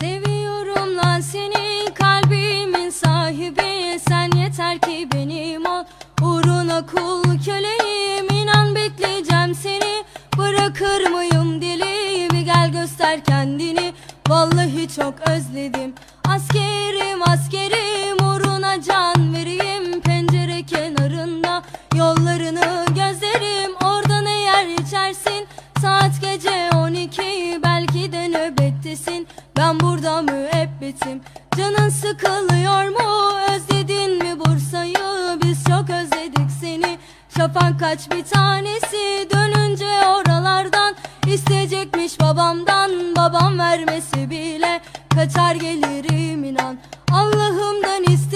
Seviyorum lan seni kalbimin sahibi. Sen yeter ki benim ol. Uğruna kul köleyim inan bekleyeceğim seni. Bırakır mıyım deli bir gel göster kendini. Vallahi çok özledim. Askerim askerim uğruna can vereyim. Pencere kenarında yollarını gözlerim. Oradan eğer içersin saat ben burada müebbetim Canın sıkılıyor mu? Özledin mi Bursa'yı? Biz çok özledik seni. Şafak kaç bir tanesi? Dönünce oralardan isteyecekmiş babamdan. Babam vermesi bile kaçar gelirim inan. Allah'ımdan isteyim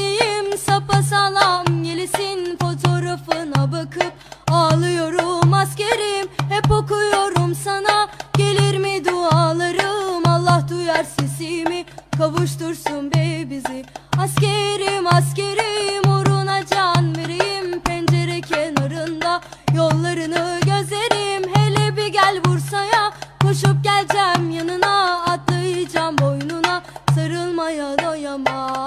Kavuştursun be bizi. Askerim askerim uğruna can vereyim. Pencere kenarında yollarını gözlerim. Hele bir gel Bursa'ya koşup geleceğim yanına Atlayacağım boynuna. Sarılmaya doyamam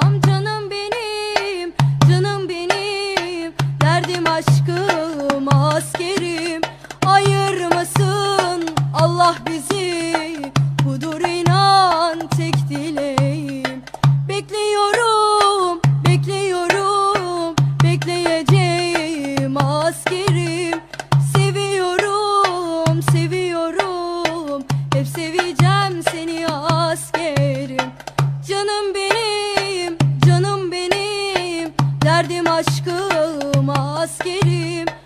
Verdim aşkıma askerim.